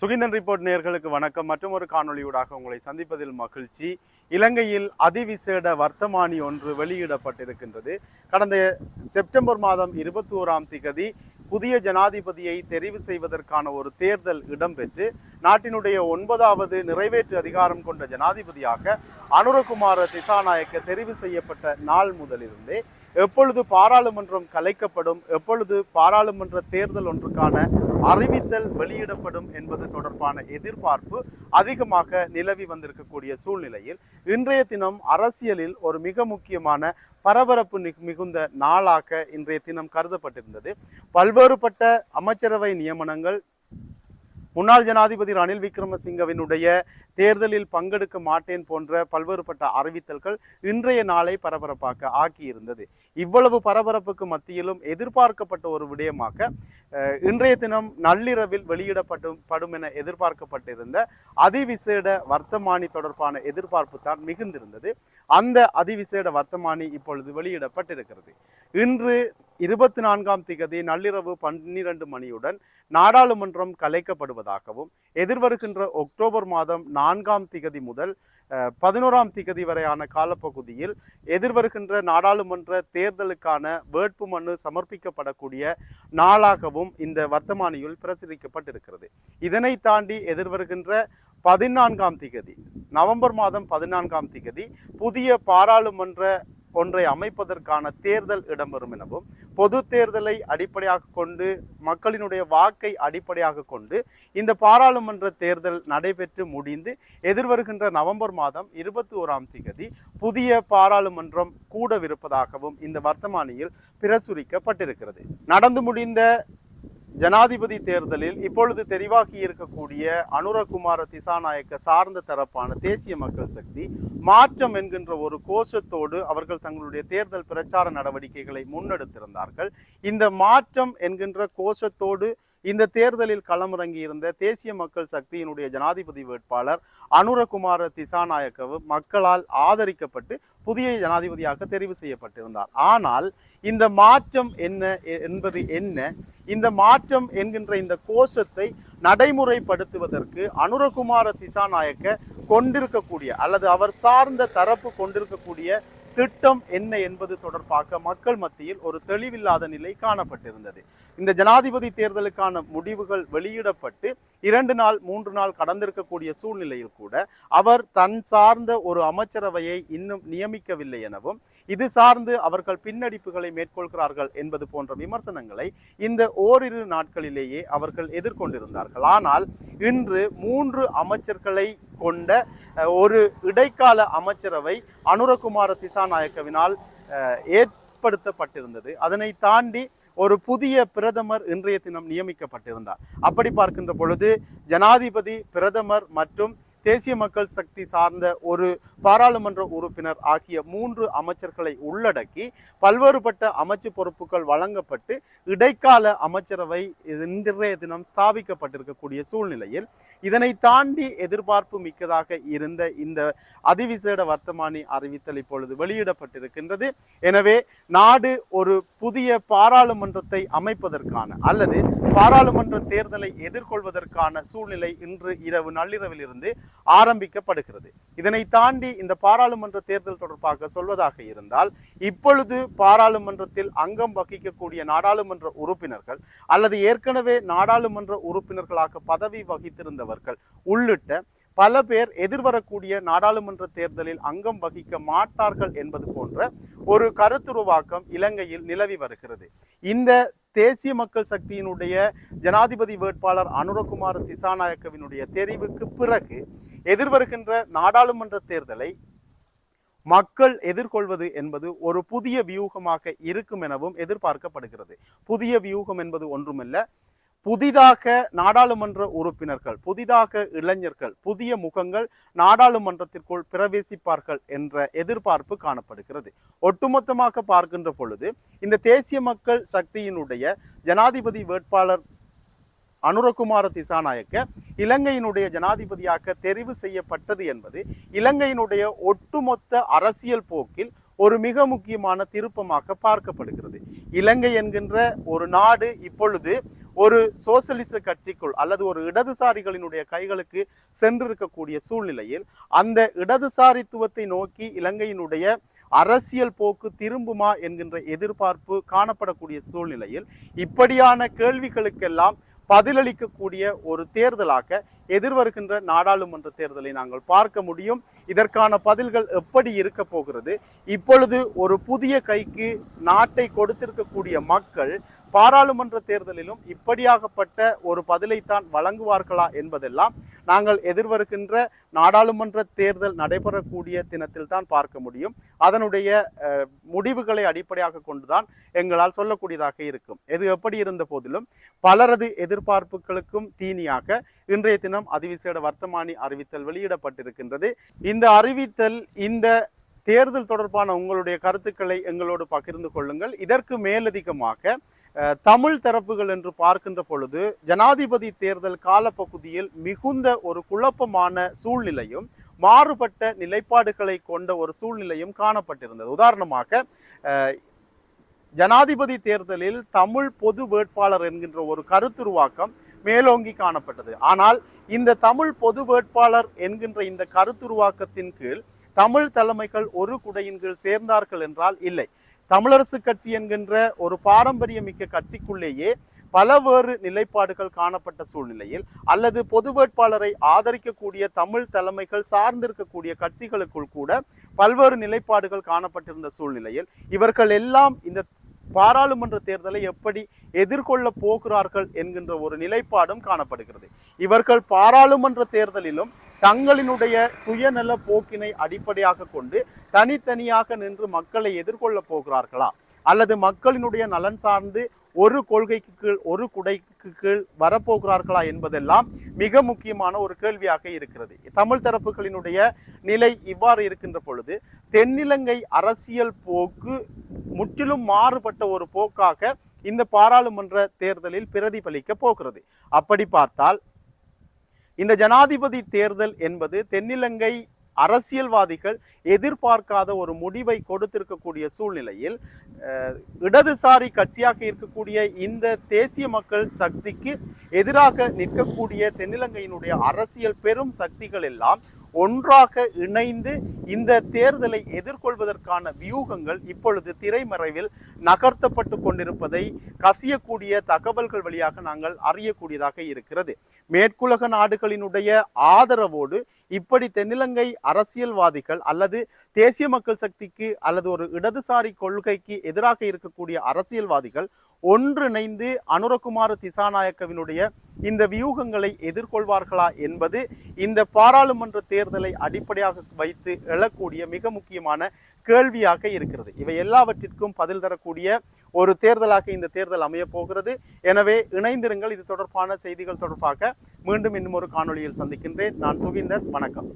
Suginthan report நேர்களுக்கு வணக்கம். மற்றும் ஒரு காணொளியூடாக உங்களை சந்திப்பதில் மகிழ்ச்சி. இலங்கையில் அதிவிசேட வர்த்தமானி ஒன்று வெளியிடப்பட்டிருக்கின்றது. கடந்த செப்டம்பர் மாதம் இருபத்தி ஓராம் திகதி புதிய ஜனாதிபதியை தெரிவு செய்வதற்கான ஒரு தேர்தல் இடம்பெற்று நாட்டினுடைய ஒன்பதாவது நிறைவேற்று அதிகாரம் கொண்ட ஜனாதிபதியாக அனுரகுமார திசாநாயக்க தெரிவு செய்யப்பட்ட நாள் முதலிருந்தே எப்பொழுது பாராளுமன்றம் கலைக்கப்படும் எப்பொழுது பாராளுமன்ற தேர்தல் ஒன்றுக்கான அறிவித்தல் வெளியிடப்படும் என்பது தொடர்பான எதிர்பார்ப்பு அதிகமாக நிலவி வந்திருக்கக்கூடிய சூழ்நிலையில் இன்றைய தினம் அரசியலில் ஒரு மிக முக்கியமான பரபரப்பு மிகுந்த நாளாக இன்றைய தினம் கருதப்பட்டிருந்தது. பல்வேறுபட்ட அமைச்சரவை நியமனங்கள் முன்னாள் ஜனாதிபதி ரணில் விக்ரமசிங்கவினுடைய தேர்தலில் பங்கெடுக்க மாட்டேன் போன்ற பல்வேறுபட்ட அறிவித்தல்கள் இன்றைய நாளை பரபரப்பாக ஆக்கியிருந்தது. இவ்வளவு பரபரப்புக்கு மத்தியிலும் எதிர்பார்க்கப்பட்ட ஒரு விடயமாக இன்றைய தினம் நள்ளிரவில் வெளியிடப்பட்டு படும் என எதிர்பார்க்கப்பட்டிருந்த அதிவிசேட வர்த்தமானி தொடர்பான எதிர்பார்ப்பு தான் மிகுந்திருந்தது. அந்த அதிவிசேட வர்த்தமானி இப்பொழுது வெளியிடப்பட்டிருக்கிறது. இன்று இருபத்தி நான்காம் திகதி நள்ளிரவு பன்னிரண்டு மணியுடன் நாடாளுமன்றம் கலைக்கப்படுவதாகவும் எதிர்வருகின்ற அக்டோபர் மாதம் நான்காம் திகதி முதல் பதினோராம் திகதி வரையான காலப்பகுதியில் எதிர்வருகின்ற நாடாளுமன்ற தேர்தலுக்கான வேட்பு மனு சமர்ப்பிக்கப்படக்கூடிய நாளாகவும் இந்த வர்த்தமானியில் பிரசுரிக்கப்பட்டிருக்கிறது. இதனை தாண்டி எதிர்வருகின்ற பதினான்காம் திகதி நவம்பர் மாதம் பதினான்காம் திகதி புதிய பாராளுமன்ற ஒன்றை அமைப்பதற்கான தேர்தல் இடம்பெறும் எனவும் பொது தேர்தலை அடிப்படையாக கொண்டு மக்களினுடைய வாக்கை அடிப்படையாக கொண்டு இந்த பாராளுமன்ற தேர்தல் நடைபெற்று முடிந்து எதிர்வருகின்ற நவம்பர் மாதம் இருபத்தி ஓராம் தேதி புதிய பாராளுமன்றம் கூடவிருப்பதாகவும் இந்த வர்த்தமானியில் பிரசுரிக்கப்பட்டிருக்கிறது. நடந்து முடிந்த ஜனாதிபதி தேர்தலில் இப்பொழுது தெரிவாகி இருக்கக்கூடிய அனுரகுமார திசாநாயக்க சார்ந்த தரப்பான தேசிய மக்கள் சக்தி மாற்றம் என்கின்ற ஒரு கோஷத்தோடு அவர்கள் தங்களுடைய தேர்தல் பிரச்சார நடவடிக்கைகளை முன்னெடுத்திருந்தார்கள். இந்த மாற்றம் என்கின்ற கோஷத்தோடு இந்த தேர்தலில் களமிறங்கி இருந்த தேசிய மக்கள் சக்தியினுடைய ஜனாதிபதி வேட்பாளர் அனுரகுமார திசாநாயக்கவு மக்களால் ஆதரிக்கப்பட்டு புதிய ஜனாதிபதியாக தெரிவு செய்யப்பட்டிருந்தார். ஆனால் இந்த மாற்றம் என்ன என்பது என்ன? இந்த மாற்றம் என்கின்ற இந்த கோஷத்தை நடைமுறைப்படுத்துவதற்கு அனுரகுமார திசாநாயக்க கொண்டிருக்கக்கூடிய அல்லது அவர் சார்ந்த தரப்பு கொண்டிருக்கக்கூடிய திட்டம் என்ன என்பது தொடர்பாக மக்கள் மத்தியில் ஒரு தெளிவில்லாத நிலை காணப்பட்டிருந்தது. இந்த ஜனாதிபதி தேர்தலுக்கான முடிவுகள் வெளியிடப்பட்டு இரண்டு நாள் மூன்று நாள் கடந்திருக்கக்கூடிய சூழ்நிலையில் கூட அவர் தன் சார்ந்த ஒரு அமைச்சரவையை இன்னும் நியமிக்கவில்லை எனவும் இது சார்ந்து அவர்கள் பின்னடிப்புகளை மேற்கொள்கிறார்கள் என்பது போன்ற விமர்சனங்களை இந்த ஓரிரு நாட்களிலேயே அவர்கள் எதிர்கொண்டிருந்தார்கள். ஆனால் இன்று மூன்று அமைச்சர்களை கொண்ட ஒரு இடைக்கால அமைச்சரவை அனுரகுமார திசாநாயக்கவினால் ஏற்படுத்தப்பட்டிருந்தது. அதனை தாண்டி ஒரு புதிய பிரதமர் இன்றைய தினம் நியமிக்கப்பட்டிருந்தார். அப்படி பார்க்கின்ற பொழுது ஜனாதிபதி பிரதமர் மற்றும் தேசிய மக்கள் சக்தி சார்ந்த ஒரு பாராளுமன்ற உறுப்பினர் ஆகிய மூன்று அமைச்சர்களை உள்ளடக்கி பல்வேறுபட்ட அமைச்சு பொறுப்புகள் வழங்கப்பட்டு இடைக்கால அமைச்சரவை இன்றைய தினம் ஸ்தாபிக்கப்பட்டிருக்கக்கூடிய சூழ்நிலையில் இதனை தாண்டி எதிர்பார்ப்பு மிக்கதாக இருந்த இந்த அதிவிசேட வர்த்தமானி அறிவித்தல் இப்பொழுது வெளியிடப்பட்டிருக்கின்றது. எனவே நாடு ஒரு புதிய பாராளுமன்றத்தை அமைப்பதற்கான அல்லது பாராளுமன்ற தேர்தலை எதிர்கொள்வதற்கான சூழ்நிலை இன்று இரவு நள்ளிரவிலிருந்து ஆரம்பிக்கப்படுகிறது. இதனை தாண்டி இந்த பாராளுமன்ற தேர்தல் தொடர்பாக சொல்வதாக இருந்தால் இப்பொழுது பாராளுமன்றத்தில் அங்கம் வகிக்கக்கூடிய நாடாளுமன்ற உறுப்பினர்கள் அல்லது ஏற்கனவே நாடாளுமன்ற உறுப்பினர்களாக பதவி வகித்திருந்தவர்கள் உள்ளிட்ட பல பேர் எதிர்வரக்கூடிய நாடாளுமன்ற தேர்தலில் அங்கம் வகிக்க மாட்டார்கள் என்பது போன்ற ஒரு கருத்துருவாக்கம் இலங்கையில் நிலவி வருகிறது. இந்த தேசிய மக்கள் சக்தியினுடைய ஜனாதிபதி வேட்பாளர் அனுரகுமார் திசாநாயக்கவினுடைய தெரிவுக்கு பிறகு எதிர்வருகின்ற நாடாளுமன்ற தேர்தலை மக்கள் எதிர்கொள்வது என்பது ஒரு புதிய வியூகமாக இருக்கும் எனவும் எதிர்பார்க்கப்படுகிறது. புதிய வியூகம் என்பது ஒன்றுமில்ல. புதிதாக நாடாளுமன்ற உறுப்பினர்கள் புதிதாக இளைஞர்கள் புதிய முகங்கள் நாடாளுமன்றத்திற்குள் பிரவேசிப்பார்கள் என்ற எதிர்பார்ப்பு காணப்படுகிறது. ஒட்டுமொத்தமாக பார்க்கின்ற பொழுது இந்த தேசிய மக்கள் சக்தியினுடைய ஜனாதிபதி வேட்பாளர் அனுரகுமார திசாநாயக்க இலங்கையினுடைய ஜனாதிபதியாக தெரிவு செய்யப்பட்டது என்பது இலங்கையினுடைய ஒட்டுமொத்த அரசியல் போக்கில் ஒரு மிக முக்கியமான திருப்பமாக பார்க்கப்படுகிறது. இலங்கை என்கின்ற ஒரு நாடு இப்பொழுது ஒரு சோசலிச கட்சிக்குள் அல்லது ஒரு இடதுசாரிகளினுடைய கைகளுக்கு சென்றிருக்கக்கூடிய சூழ்நிலையில் அந்த இடதுசாரித்துவத்தை நோக்கி இலங்கையினுடைய அரசியல் போக்கு திரும்புமா என்கின்ற எதிர்பார்ப்பு காணப்படக்கூடிய சூழ்நிலையில் இப்படியான கேள்விகளுக்கெல்லாம் பதிலளிக்கக்கூடிய ஒரு தேர்தலாக எதிர்வருகின்ற நாடாளுமன்ற தேர்தலை நாங்கள் பார்க்க முடியும். இதற்கான பதில்கள் எப்படி இருக்க போகிறது? இப்பொழுது ஒரு புதிய கைக்கு நாட்டை கொடுத்திருக்கக்கூடிய மக்கள் பாராளுமன்ற தேர்தலிலும் இப்படியாகப்பட்ட ஒரு பதிலைத்தான் வழங்குவார்களா என்பதெல்லாம் நாங்கள் எதிர்வருகின்ற நாடாளுமன்ற தேர்தல் நடைபெறக்கூடிய தினத்தில் தான் பார்க்க முடியும். அதனுடைய முடிவுகளை அடிப்படையாக கொண்டுதான் எங்களால் சொல்லக்கூடியதாக இருக்கும். எது எப்படி இருந்த போதிலும் பலரது எதிர்பார்ப்புகளுக்கும் தீனியாக இன்றைய தினம் அதிவிசேட வர்த்தமானி அறிவித்தல் வெளியிடப்பட்டிருக்கின்றது. இந்த அறிவித்தல் இந்த தேர்தல் தொடர்பான உங்களுடைய கருத்துக்களை எங்களோடு பகிர்ந்து கொள்ளுங்கள். இதற்கு மேலதிகமாக தமிழ் தரப்புகள் என்று பார்க்கின்ற பொழுது ஜனாதிபதி தேர்தல் காலப்பகுதியில் மிகுந்த ஒரு குழப்பமான சூழ்நிலையும் மாறுபட்ட நிலைப்பாடுகளை கொண்ட ஒரு சூழ்நிலையும் காணப்பட்டிருந்தது. உதாரணமாக அஹ், ஜனாதிபதி தேர்தலில் தமிழ் பொது வேட்பாளர் என்கின்ற ஒரு கருத்துருவாக்கம் மேலோங்கி காணப்பட்டது. ஆனால் இந்த தமிழ் பொது வேட்பாளர் என்கின்ற இந்த கருத்துருவாக்கத்தின் கீழ் தமிழ் தலைமைகள் ஒரு குடையின் கீழ் சேர்ந்தார்கள் என்றால் இல்லை. தமிழரசு கட்சி என்கின்ற ஒரு பாரம்பரியமிக்க கட்சிக்குள்ளேயே பலவேறு நிலைப்பாடுகள் காணப்பட்ட சூழ்நிலையில் அல்லது பொது வேட்பாளரை ஆதரிக்கக்கூடிய தமிழ் தலைமைகள் சார்ந்திருக்கக்கூடிய கட்சிகளுக்குள் கூட பல்வேறு நிலைப்பாடுகள் காணப்பட்டிருந்த சூழ்நிலையில் இவர்கள் எல்லாம் இந்த பாராளுமன்ற தேர்தலை எப்படி எதிர்கொள்ள போகிறார்கள் என்கின்ற ஒரு நிலைப்பாடும் காணப்படுகிறது. இவர்கள் பாராளுமன்ற தேர்தலிலும் தங்களினுடைய சுயநல போக்கினை அடிப்படையாக கொண்டு தனித்தனியாக நின்று மக்களை எதிர்கொள்ள போகிறார்களா? அல்லது மக்களினுடைய நலன் சார்ந்து ஒரு கொள்கைக்கு கீழ் ஒரு குடைக்கு கீழ் வரப்போகிறார்களா என்பதெல்லாம் மிக முக்கியமான ஒரு கேள்வியாக இருக்கிறது. தமிழ் தரப்புகளினுடைய நிலை இவ்வாறு இருக்கின்ற பொழுது தென்னிலங்கை அரசியல் போக்கு முற்றிலும் மாறுபட்ட ஒரு போக்காக இந்த பாராளுமன்ற தேர்தலில் பிரதிபலிக்க போகிறது. அப்படி பார்த்தால் இந்த ஜனாதிபதி தேர்தல் என்பது தென்னிலங்கை அரசியல்வாதிகள் எதிர்பார்க்காத ஒரு முடிவை கொடுத்திருக்கக்கூடிய சூழ்நிலையில் இடதுசாரி கட்சியாக இருக்கக்கூடிய இந்த தேசிய மக்கள் சக்திக்கு எதிராக நிற்கக்கூடிய தென்னிலங்கையினுடைய அரசியல் பெரும் சக்திகள் எல்லாம் ஒன்றாக இணைந்து இந்த தேர்தலை எதிர்கொள்வதற்கான வியூகங்கள் இப்பொழுது திரைமறைவில் நகர்த்தப்பட்டு கொண்டிருப்பதை கசியக்கூடிய தகவல்கள் வழியாக நாங்கள் அறியக்கூடியதாக இருக்கிறது. மேற்குலக நாடுகளினுடைய ஆதரவோடு இப்படி தென்னிலங்கை அரசியல்வாதிகள் அல்லது தேசிய மக்கள் சக்திக்கு அல்லது ஒரு இடதுசாரி கொள்கைக்கு எதிராக இருக்கக்கூடிய அரசியல்வாதிகள் ஒன்றிணைந்து அனுரகுமார திசாநாயக்கவினுடைய இந்த வியூகங்களை எதிர்கொள்வார்களா என்பது இந்த பாராளுமன்ற தேர்தலை அடிப்படையாக வைத்து எழக்கூடிய மிக முக்கியமான கேள்வியாக இருக்கிறது. இவை எல்லாவற்றிற்கும் பதில் தரக்கூடிய ஒரு தேர்தலாக இந்த தேர்தல் அமைய போகிறது எனவே இணைந்திருங்கள். இது தொடர்பான செய்திகள் தொடர்பாக மீண்டும் இன்னும் ஒரு காணொளியில் சந்திக்கின்றேன். நான் சுகீந்தர். வணக்கம்.